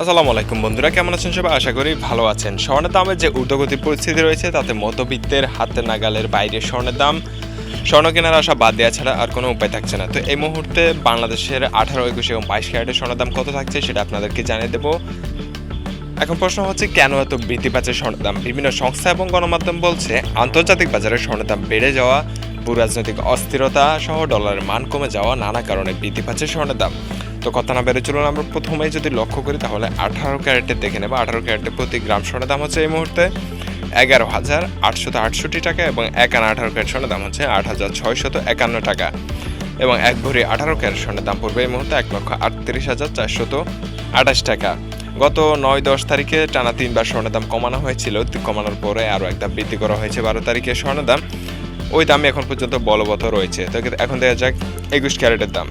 আসসালামু আলাইকুম বন্ধুরা, কেমন আছেন সবাই? আশা করি ভালো আছেন। স্বর্ণের দামের যে ঊর্ধ্বগতি পরিস্থিতি রয়েছে, তাতে মধ্যবিত্তের হাতে নাগালের বাইরে স্বর্ণের দাম, স্বর্ণ কেনার আশা বাদ দেওয়া ছাড়া আর কোনো উপায় থাকছে না। তো এই মুহূর্তে বাংলাদেশের আঠারো, একুশ এবং বাইশ ক্যারেটের স্বর্ণের দাম কত থাকছে সেটা আপনাদেরকে জানিয়ে দেবো। এখন প্রশ্ন হচ্ছে, কেন এত বৃদ্ধি পাচ্ছে স্বর্ণের দাম? বিভিন্ন সংস্থা এবং গণমাধ্যম বলছে, আন্তর্জাতিক বাজারে স্বর্ণের দাম বেড়ে যাওয়া ভূ রাজনৈতিক অস্থিরতা সহ ডলারের মান কমে যাওয়া নানা কারণে বৃদ্ধি পাচ্ছে স্বর্ণের দাম। তো কথা না বেড়ে চলুন, আমরা প্রথমে যদি লক্ষ্য করি তাহলে আঠারো ক্যারেটের দেখে নেব। আঠারো ক্যারেটের প্রতি গ্রাম স্বর্ণের দাম হচ্ছে এই মুহূর্তে এগারো হাজার আটশত আটষট্টি টাকা এবং এক আনা আঠারো ক্যারেট স্বর্ণের দাম হচ্ছে আট হাজার ছয়শত একান্ন টাকা। এবং এক ভরি আঠারো ক্যারেট স্বর্ণের দাম পড়বে এই মুহূর্তে এক লক্ষ আটত্রিশ হাজার চারশত আঠাশ টাকা। গত নয় দশ তারিখে টানা তিনবার স্বর্ণের দাম কমানো হয়েছিল। কমানোর পরে আরও একটা বৃদ্ধি করা হয়েছে বারো তারিখে স্বর্ণের দাম। ওই দামে এখন পর্যন্ত বলবৎ রয়েছে। তো এখন দেখা যাক একুশ ক্যারেটের দাম।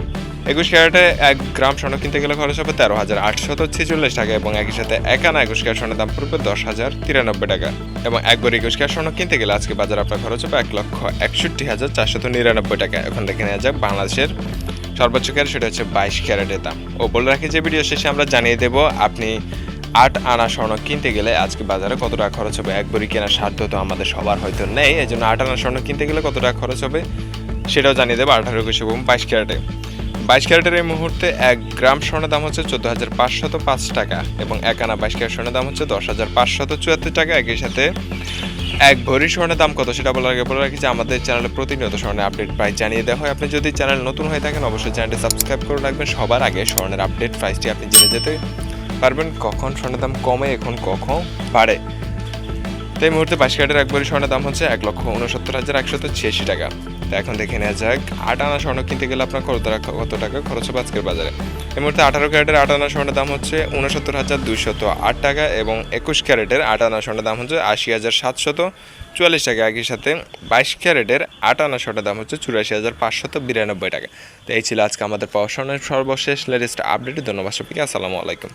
একুশ ক্যারেটে এক গ্রাম স্বর্ণ কিনতে গেলে খরচ হবে তেরো হাজার আটশত ছেচল্লিশ টাকা এবং একই সাথে এক আনা একুশ ক্যারেট স্বর্ণের দাম পড়বে দশ হাজার তিরানব্বই টাকা। এবং একবার একুশ ক্যারেট স্বর্ণ কিনতে গেলে আজকে বাজার আপনার খরচ হবে এক লক্ষ একষট্টি হাজার চারশত নিরানব্বই টাকা। এখন দেখে নেওয়া যাক বাংলাদেশের সর্বোচ্চ ক্যারেট, সেটা হচ্ছে বাইশ ক্যারেটের দাম। ও বলে রাখি যে ভিডিও শেষে আমরা জানিয়ে দেব, আপনি আট আনা স্বর্ণ কিনতে গেলে আজকে বাজারে কত টাকা খরচ হবে? এক বড়ি কেনার সাধ্য তো আমাদের সবার হয়তো নেই এই জন্য আট আনা স্বর্ণ কিনতে গেলে কত টাকা খরচ হবে? সেটাও জানিয়ে দেবো আঠারো একুশ এবং বাইশ ক্যারেটে। বাইশ ক্যারেটের এই মুহূর্তে এক গ্রাম স্বর্ণের দাম হচ্ছে চোদ্দ হাজার পাঁচশত পাঁচ টাকা এবং এক আনা বাইশ ক্যারেট স্বর্ণের দাম হচ্ছে দশ হাজার পাঁচশত চুয়াত্তর টাকা। একই সাথে এক ভরি স্বর্ণের দাম কত সেটা বলার আগে বলে রাখি যে আমাদের চ্যানেলে প্রতিনিয়ত স্বর্ণের আপডেট প্রাইস জানিয়ে দেওয়া হয়। আপনি যদি চ্যানেল নতুন হয়ে থাকেন, অবশ্যই চ্যানেলটি সাবস্ক্রাইব করে রাখবেন। সবার আগে স্বর্ণের আপডেট, প্রাইসটি আপনি জেনে যেতে পারবেন কখন স্বর্ণের দাম কমে, এখন কখন বাড়ে। তো এই মুহূর্তে বাইশ ক্যারেটের একবারই স্বর্ণের দাম হচ্ছে এক লক্ষ উনসত্তর হাজার একশত ছিয়াশি টাকা। তো এখন দেখে নেওয়া যাক, আট আনা স্বর্ণ কিনতে গেলে আপনার কত টাকা কত টাকা খরচ হবে আজকের বাজারে? এই মুহূর্তে আঠারো ক্যারেটের আট আনা স্বর্ণের দাম হচ্ছে উনসত্তর হাজার দুইশত আট টাকা এবং একুশ ক্যারেটের আট আনা স্বর্ণের দাম হচ্ছে আশি হাজার সাতশত চুয়াল্লিশ টাকা। একই সাথে বাইশ ক্যারেটের আট আনা স্বর্ণের দাম হচ্ছে চুরাশি হাজার পাঁচশত বিরানব্বই টাকা। তো এই ছিল আজকে আমাদের পাওয়া স্বর্ণের সর্বশেষ লেটেস্ট আপডেট ধন্যবাদ সবাইকে, আসসালামু আলাইকুম।